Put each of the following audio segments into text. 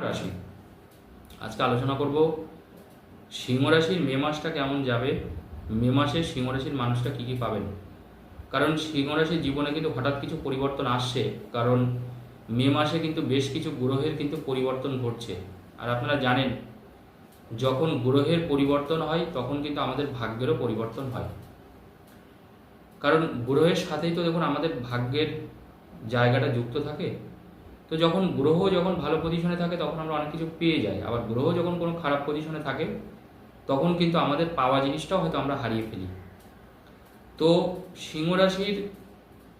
রাশি। আজকে আলোচনা করব সিংহ রাশির মে মাসটা কেমন যাবে? মে মাসে সিংহ রাশির মানুষটা কী কী পাবেন? কারণ সিংহ রাশির জীবনে কিন্তু হঠাৎ কিছু পরিবর্তন আসছে। কারণ মে মাসে কিন্তু বেশ কিছু গ্রহের কিন্তু পরিবর্তন ঘটছে। আর আপনারা জানেন, যখন গ্রহের পরিবর্তন হয়, তখন কিন্তু আমাদের ভাগ্যেরও পরিবর্তন হয়। কারণ গ্রহের সাথেই তো দেখুন আমাদের ভাগ্যের জায়গাটা যুক্ত থাকে। তো যখন গ্রহ যখন ভালো পজিশনে থাকে, তখন আমরা অনেক কিছু পেয়ে যাই। আবার গ্রহ যখন কোনো খারাপ পজিশনে থাকে, তখন কিন্তু আমাদের পাওয়া জিনিসটাও হয়তো আমরা হারিয়ে ফেলি। তো সিংহ রাশির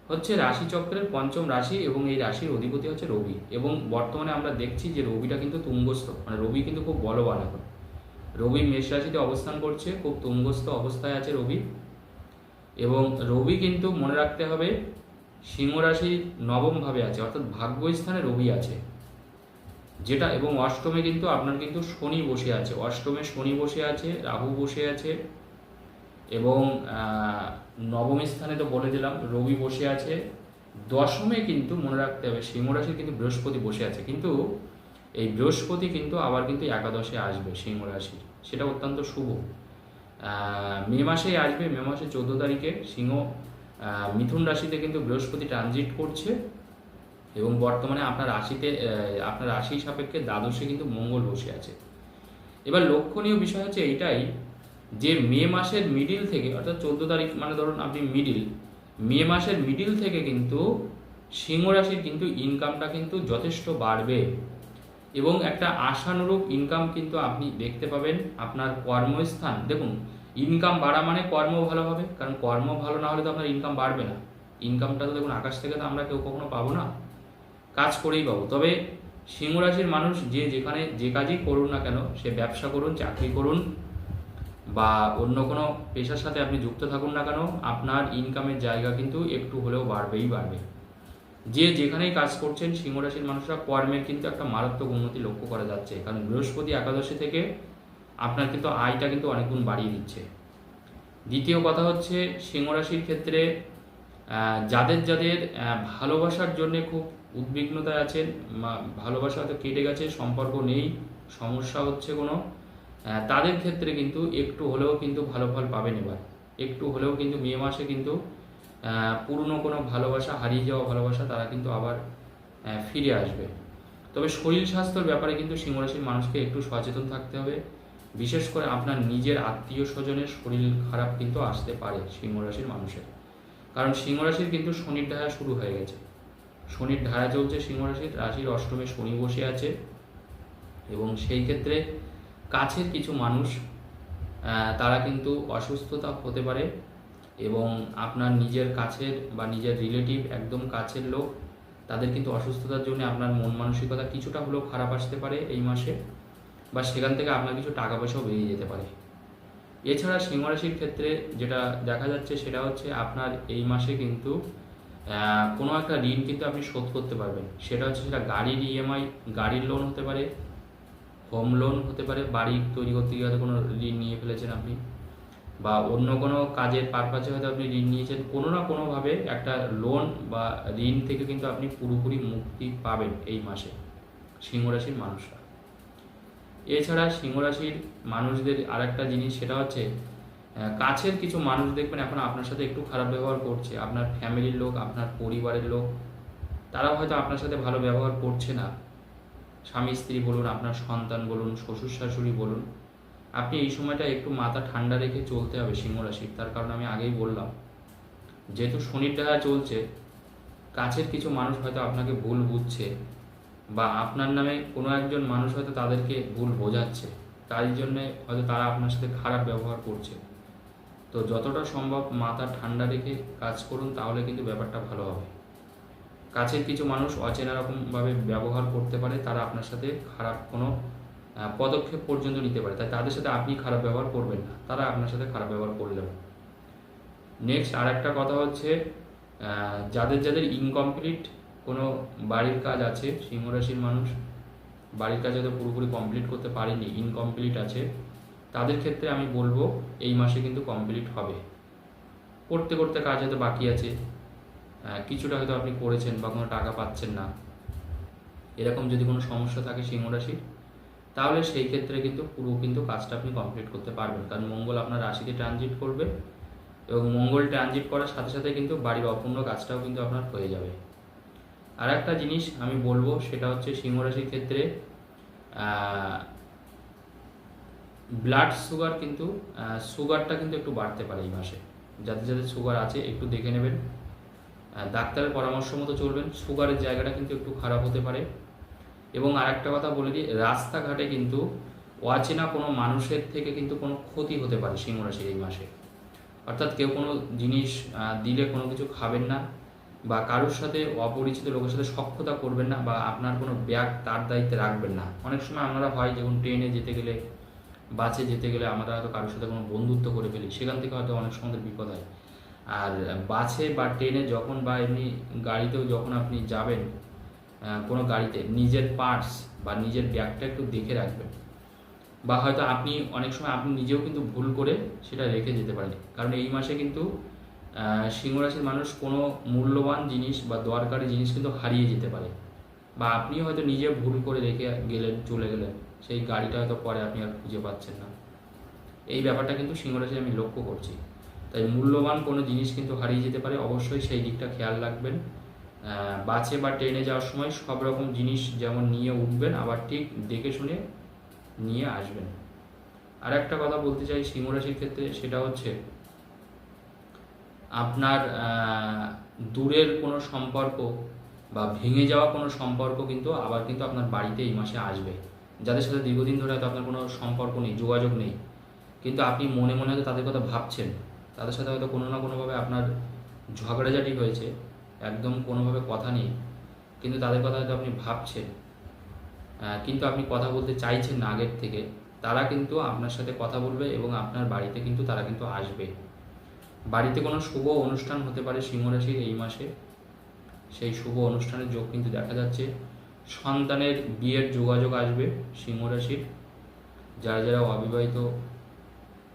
হচ্ছে রাশিচক্রের পঞ্চম রাশি এবং এই রাশির অধিপতি হচ্ছে রবি। এবং বর্তমানে আমরা দেখছি যে রবিটা কিন্তু তুঙ্গস্থ মানে রবি কিন্তু খুব বলবান এখন। রবি মেষ রাশিতে অবস্থান করছে, খুব তুঙ্গস্থ অবস্থায় আছে রবি। এবং রবি কিন্তু মনে রাখতে হবে সিংহ রাশি নবম ভাবে আছে, অর্থাৎ ভাগ্যস্থানে রবি আছে। যেটা এবং অষ্টমে কিন্তু আপনার কিন্তু শনি বসে আছে, অষ্টমে শনি বসে আছে, রাহু বসে আছে এবং নবম স্থানে তো বলে দিলাম, রবি বসে আছে। দশমে কিন্তু মনে রাখতে হবে, সিংহ রাশির কিন্তু বৃহস্পতি বসে আছে, কিন্তু এই বৃহস্পতি কিন্তু আবার কিন্তু একাদশে আসবে সিংহ রাশির সেটা অত্যন্ত শুভ। মে মাসেই আসবে, মে মাসের চোদ্দ তারিখে সিংহ মিথুন রাশিতে কিন্তু বৃহস্পতি ট্রানজিট করছে এবং বর্তমানে আপনার রাশিতে আপনার রাশি সাপেক্ষে দ্বাদশে কিন্তু মঙ্গল বসে আছে। এবার লক্ষণীয় বিষয় হচ্ছে এইটাই যে মে মাসের মিডিল থেকে, অর্থাৎ চোদ্দ তারিখ মানে ধরুন আপনি মিডিল মে মাসের মিডিল থেকে কিন্তু সিংহ রাশির কিন্তু ইনকামটা কিন্তু যথেষ্ট বাড়বে এবং একটা আশানুরূপ ইনকাম কিন্তু আপনি দেখতে পাবেন আপনার কর্মস্থান। দেখুন ইনকাম বাড়া মানে কর্ম ভালো হবে, কারণ কর্ম ভালো না হলে তো আপনার ইনকাম বাড়বে না। ইনকামটা তো দেখুন, আকাশ থেকে তো আমরা কেউ কখনো পাবো না। কাজ করেই পাবো। তবে সিংহ রাশির মানুষ যে যেখানে যে কাজই করুন না কেন, সে ব্যবসা করুন, চাকরি করুন, বা অন্য কোনো পেশার সাথে আপনি যুক্ত থাকুন না কেন, আপনার ইনকামের জায়গা কিন্তু একটু হলেও বাড়বেই বাড়বে। যে যেখানেই কাজ করছেন, সিংহ রাশির মানুষরা কর্মের কিন্তু একটা মারাত্মক উন্নতি লক্ষ্য করা যাচ্ছে। কারণ বৃহস্পতি একাদশী থেকে আপনার কিন্তু আয়টা কিন্তু অনেক গুণ বাড়িয়ে দিচ্ছে। দ্বিতীয় কথা হচ্ছে, সিংহ রাশির ক্ষেত্রে যাদের যাদের ভালোবাসার জন্য খুব উদ্বিগ্নতায় আছেন ভালোবাসা হয়তো কেটে গেছে, সম্পর্ক নেই, সমস্যা হচ্ছে কোনো তাদের ক্ষেত্রে কিন্তু একটু হলেও কিন্তু ভালো ফল পাবেন এবার। একটু হলেও কিন্তু মে মাসে কিন্তু পুরনো কোনো ভালোবাসা, হারিয়ে যাওয়া ভালোবাসা তারা কিন্তু আবার ফিরে আসবে। তবে শরীর স্বাস্থ্যর ব্যাপারে কিন্তু সিংহরাশির মানুষকে একটু সচেতন থাকতে হবে। বিশেষ করে আপনার নিজের আত্মীয় স্বজনের শরীর খারাপ কিন্তু আসতে পারে সিংহরাশির মানুষের। কারণ সিংহরাশির কিন্তু শনির ঢায়া শুরু হয়ে গেছে। শনির ঢায়া চলছে সিংহরাশির রাশির অষ্টমে শনি বসে আছে এবং সেই ক্ষেত্রে কাছের কিছু মানুষ তারা কিন্তু অসুস্থতা হতে পারে এবং আপনার নিজের কাছের বা নিজের রিলেটিভ একদম কাছের লোক, তাদের কিন্তু অসুস্থতার জন্য আপনার মন মানসিকতা কিছুটা হলেও খারাপ আসতে পারে এই মাসে। বা সেখান থেকে আপনার কিছু টাকা পয়সাও বেরিয়ে যেতে পারে। এছাড়া সিংহরাশির ক্ষেত্রে যেটা দেখা যাচ্ছে সেটা হচ্ছে আপনার এই মাসে কিন্তু কোনো একটা ঋণ কিন্তু আপনি শোধ করতে পারবেন। সেটা হচ্ছে সেটা গাড়ির ইএমআই গাড়ির লোন হতে পারে হোম লোন হতে পারে, বাড়ি তৈরি করতে গিয়ে হয়তো কোনো ঋণ নিয়ে ফেলেছেন আপনি, বা অন্য কোনো কাজের পারপাসে হয়তো আপনি ঋণ নিয়েছেন, কোনো না কোনোভাবে একটা লোন বা ঋণ থেকে কিন্তু আপনি পুরোপুরি মুক্তি পাবেন এই মাসে। সিংহরাশির মানুষরা। এছাড়া সিংহরাশির মানুষদের আরেকটা জিনিস, সেটা হচ্ছে কাছের কিছু মানুষ দেখবেন এখন আপনার সাথে একটু খারাপ ব্যবহার করছে। আপনার ফ্যামিলির লোক, আপনার পরিবারের লোক তারা হয়তো আপনার সাথে ভালো ব্যবহার করছে না। স্বামী, স্ত্রী বলুন, আপনার সন্তান বলুন, শ্বশুর, শাশুড়ি বলুন, আপনি এই সময়টা একটু মাথা ঠান্ডা রেখে চলতে হবে সিংহ রাশির। তার কারণ আমি আগেই বললাম, যেহেতু শনির টাকা চলছে, কাছের কিছু মানুষ হয়তো আপনাকে ভুল বুঝছে বা আপনার নামে কোনো একজন মানুষ হয়তো তাদেরকে ভুল বোঝাচ্ছে, তাই জন্যে হয়তো তারা আপনার সাথে খারাপ ব্যবহার করছে। তো যতটা সম্ভব মাথা ঠান্ডা রেখে কাজ করুন, তাহলে কিন্তু ব্যাপারটা ভালো হবে। কাছের কিছু মানুষ অচেনা রকমভাবে ব্যবহার করতে পারে, তারা আপনার সাথে খারাপ কোনো পদক্ষেপ পর্যন্ত নিতে পারে। তাই তাদের সাথে আপনি খারাপ ব্যবহার করবেন না, তারা আপনার সাথে খারাপ ব্যবহার করলেও নেক্সট আর একটা কথা হচ্ছে যাদের যাদের ইনকমপ্লিট কোনো বাড়ির কাজ আছে সিংহরাশির মানুষ, বাড়ির কাজ হয়তো পুরোপুরি কমপ্লিট করতে পারেনি ইনকমপ্লিট আছে, তাদের ক্ষেত্রে আমি বলব এই মাসে কিন্তু কমপ্লিট হবে। করতে করতে কাজ হয়তো বাকি আছে কিছুটা হয়তো আপনি করেছেন বা কোনো টাকা পাচ্ছেন না। এরকম যদি কোনো সমস্যা থাকে সিংহ রাশির, তাহলে সেই ক্ষেত্রে কিন্তু পুরো কিন্তু কাজটা আপনি কমপ্লিট করতে পারবেন। কারণ মঙ্গল আপনার রাশিতে ট্রানজিট করবে এবং মঙ্গল ট্রানজিট করার সাথে সাথে কিন্তু বাড়ির অপূর্ণ কাজটাও কিন্তু আপনার হয়ে যাবে। আর একটা জিনিস আমি বলব, সেটা হচ্ছে সিংহ রাশির ক্ষেত্রে ব্লাড সুগার কিন্তু সুগারটা কিন্তু একটু বাড়তে পারে এই মাসে। যাদের যাদের সুগার আছে, একটু দেখে নেবেন। ডাক্তারের পরামর্শ মতো চলবেন। সুগারের জায়গাটা কিন্তু একটু খারাপ হতে পারে। এবং আরেকটা কথা বলে দিই, রাস্তাঘাটে কিন্তু অচেনা কোনো মানুষের থেকে কিন্তু কোনো ক্ষতি হতে পারে সিংহ রাশির এই মাসে। অর্থাৎ কেউ কোনো জিনিস দিলে কোনো কিছু খাবেন না। বা কারোর সাথে অপরিচিত লোকের সাথে সক্ষতা করবেন না বা আপনার কোনো ব্যাগ তার দায়িত্বে রাখবেন না। অনেক সময় আমরা হয় যেমন ট্রেনে যেতে গেলে, বাসে যেতে গেলে আমরা হয়তো কারোর সাথে কোনো বন্ধুত্ব করে ফেলি, সেখান থেকে হয়তো অনেক সময় বিপদ হয়। আর বাসে বা ট্রেনে যখন বা এমনি গাড়িতেও যখন আপনি যাবেন কোনো গাড়িতে, নিজের পার্স বা নিজের ব্যাগটা একটু দেখে রাখবেন। বা হয়তো আপনি, অনেক সময় আপনি নিজেও কিন্তু ভুল করে সেটা রেখে যেতে পারেন। কারণ এই মাসে কিন্তু সিংহ রাশির মানুষ কোনো মূল্যবান জিনিস বা দরকারি জিনিস কিন্তু হারিয়ে যেতে পারে। বা আপনি হয়তো নিজে ভুল করে রেখে গেলেন, চলে গেলেন, সেই গাড়িটা হয়তো পরে আপনি আর খুঁজে পাচ্ছেন না। এই ব্যাপারটা কিন্তু সিংহ রাশি আমি লক্ষ্য করছি। তাই মূল্যবান কোনো জিনিস কিন্তু হারিয়ে যেতে পারে, অবশ্যই সেই দিকটা খেয়াল রাখবেন। বাসে বা ট্রেনে যাওয়ার সময় সব রকম জিনিস যেমন নিয়ে উঠবেন, আবার ঠিক দেখে শুনে নিয়ে আসবেন। আর একটা কথা বলতে চাই সিংহ রাশির ক্ষেত্রে, সেটা হচ্ছে আপনার দূরের কোনো সম্পর্ক বা ভেঙে যাওয়া কোনো সম্পর্ক কিন্তু আবার কিন্তু আপনার বাড়িতে এই মাসে আসবে। যাদের সাথে দীর্ঘদিন ধরে হয়তো আপনার কোনো সম্পর্ক নেই, যোগাযোগ নেই, কিন্তু আপনি মনে মনে হয়তো তাদের কথা ভাবছেন। তাদের সাথে হয়তো কোনো না কোনোভাবে আপনার ঝগড়াঝাটি হয়েছে, একদম কোনোভাবে কথা নেই, কিন্তু তাদের কথা হয়তো আপনি ভাবছেন। কিন্তু আপনি কথা বলতে চাইছেন না আগের থেকে, তারা কিন্তু আপনার সাথে কথা বলবে এবং আপনার বাড়িতে কিন্তু তারা কিন্তু আসবে। বাড়িতে কোনো শুভ অনুষ্ঠান হতে পারে সিংহ রাশির এই মাসে। সেই শুভ অনুষ্ঠানের যোগ কিন্তু দেখা যাচ্ছে। সন্তানের বিয়ের যোগাযোগ আসবে সিংহ রাশির। যারা যারা অবিবাহিত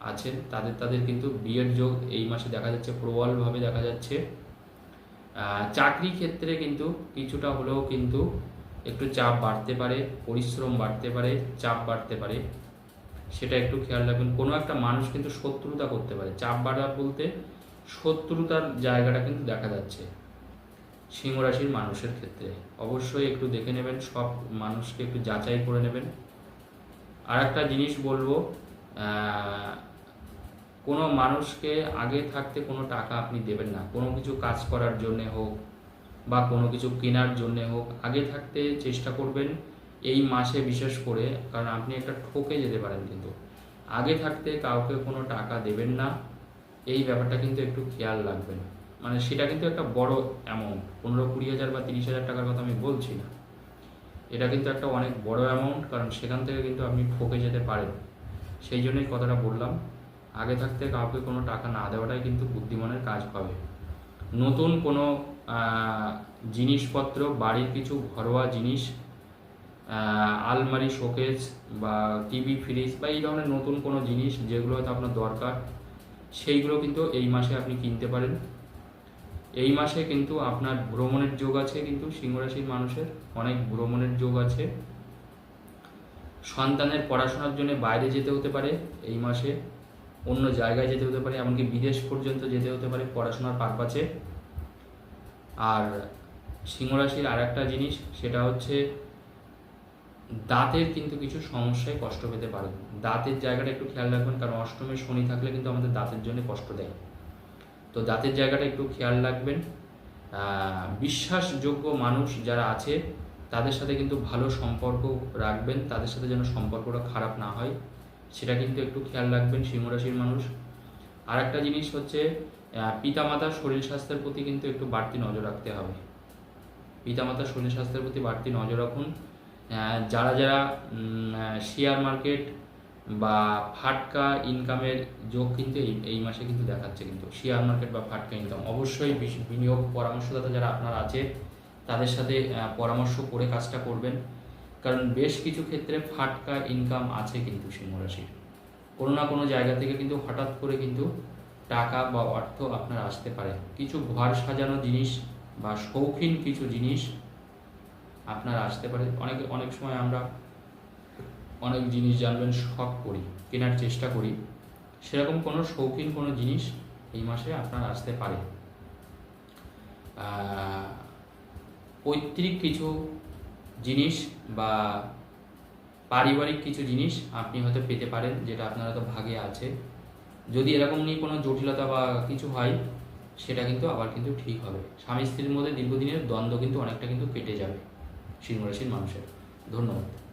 আছেন, তাদের তাদের কিন্তু বিয়ের যোগ এই মাসে দেখা যাচ্ছে, প্রবলভাবে দেখা যাচ্ছে। চাকরি ক্ষেত্রে কিন্তু কিছুটা হলেও কিন্তু একটু চাপ বাড়তে পারে, পরিশ্রম বাড়তে পারে, চাপ বাড়তে পারে। সেটা একটু খেয়াল রাখবেন। কোনো একটা মানুষ কিন্তু শত্রুতা করতে পারে। চাপ বাড়া বলতে শত্রুতার জায়গাটা কিন্তু দেখা যাচ্ছে সিংহ রাশির মানুষের ক্ষেত্রে। অবশ্যই একটু দেখে নেবেন, সব মানুষকে একটু যাচাই করে নেবেন। আর একটা জিনিস বলব কোনো মানুষকে আগে থাকতে কোনো টাকা আপনি দেবেন না। কোনো কিছু কাজ করার জন্যে হোক বা কোনো কিছু কেনার জন্যে হোক, আগে থাকতে চেষ্টা করবেন এই মাসে বিশেষ করে, কারণ আপনি একটা ঠকে যেতে পারেন কিন্তু। আগে থাকতে কাউকে কোনো টাকা দেবেন না, এই ব্যাপারটা কিন্তু একটু খেয়াল রাখবেন। মানে সেটা কিন্তু একটা বড় অ্যামাউন্ট পনেরো কুড়ি হাজার বা তিরিশ হাজার টাকার কথা আমি বলছি না। এটা কিন্তু একটা অনেক বড় অ্যামাউন্ট কারণ সেখান থেকে কিন্তু আপনি ঠকে যেতে পারেন। সেই জন্যই কথাটা বললাম। আগে থাকতে কাউকে কোনো টাকা না দেওয়াটাই কিন্তু বুদ্ধিমানের কাজ হবে। নতুন কোনো জিনিসপত্র, বাড়ির কিছু ঘরোয়া জিনিস আলমারি শোকেজ বা টিভি, ফ্রিজ বা এই ধরনের নতুন কোনো জিনিস যেগুলো হয়তো আপনার দরকার, সেইগুলো কিন্তু এই মাসে আপনি কিনতে পারেন। এই মাসে কিন্তু আপনার ভ্রমণের যোগ আছে কিন্তু সিংহরাশির মানুষের, অনেক ভ্রমণের যোগ আছে। সন্তানের পড়াশোনার জন্য বাইরে যেতে হতে পারে এই মাসে, অন্য জায়গায় যেতে হতে পারে, এমনকি বিদেশ পর্যন্ত যেতে হতে পারে পড়াশোনার পারপাসে। আর সিংহরাশির আর একটা জিনিস, সেটা হচ্ছে দাঁতের কিন্তু কিছু সমস্যায় কষ্ট পেতে পারে। দাঁতের জায়গাটা একটু খেয়াল রাখবেন, কারণ অষ্টমে শনি থাকলে কিন্তু আমাদের দাঁতের জন্য কষ্ট দেয়। তো দাঁতের জায়গাটা একটু খেয়াল রাখবেন। বিশ্বাসযোগ্য মানুষ যারা আছে, তাদের সাথে কিন্তু ভালো সম্পর্ক রাখবেন, তাদের সাথে যেন সম্পর্কটা খারাপ না হয়, সেটা কিন্তু একটু খেয়াল রাখবেন সিংহ রাশির মানুষ। আর একটা জিনিস হচ্ছে পিতামাতার শরীর স্বাস্থ্যের প্রতি কিন্তু একটু বাড়তি নজর রাখতে হবে। পিতামাতার শরীর স্বাস্থ্যের প্রতি বাড়তি নজর রাখুন। যারা যারা শেয়ার মার্কেট বা ফাটকা ইনকামের যোগ কিন্তু এই এই মাসে কিন্তু দেখাচ্ছে কিন্তু। শেয়ার মার্কেট বা ফাটকা ইনকাম অবশ্যই বিশ- বিনিয়োগ পরামর্শদাতা যারা আপনার আছে, তাদের সাথে পরামর্শ করে কাজটা করবেন। কারণ বেশ কিছু ক্ষেত্রে ফাটকা ইনকাম আছে কিন্তু সিংহ রাশির। কোনো না কোনো জায়গা থেকে কিন্তু হঠাৎ করে কিন্তু টাকা বা অর্থ আপনার আসতে পারে। কিছু ঘর সাজানো জিনিস বা শৌখিন কিছু জিনিস আপনার আসতে পারে অনেক অনেক সময় আমরা অনেক জিনিস জানবেন, শখ করি, কেনার চেষ্টা করি। সেরকম কোনো শৌখিন কোনো জিনিস এই মাসে আপনার আসতে পারে পৈতৃক কিছু জিনিস বা পারিবারিক কিছু জিনিস আপনি হয়তো পেতে পারেন, যেটা আপনার হয়তো ভাগে আছে। যদি এরকম নিয়ে কোনো জটিলতা বা কিছু হয়, সেটা কিন্তু আবার কিন্তু ঠিক হবে। স্বামী স্ত্রীর মধ্যে দীর্ঘদিনের দ্বন্দ্ব কিন্তু অনেকটা কিন্তু কেটে যাবে। সিংহ রাশির মানুষের ধন্যবাদ।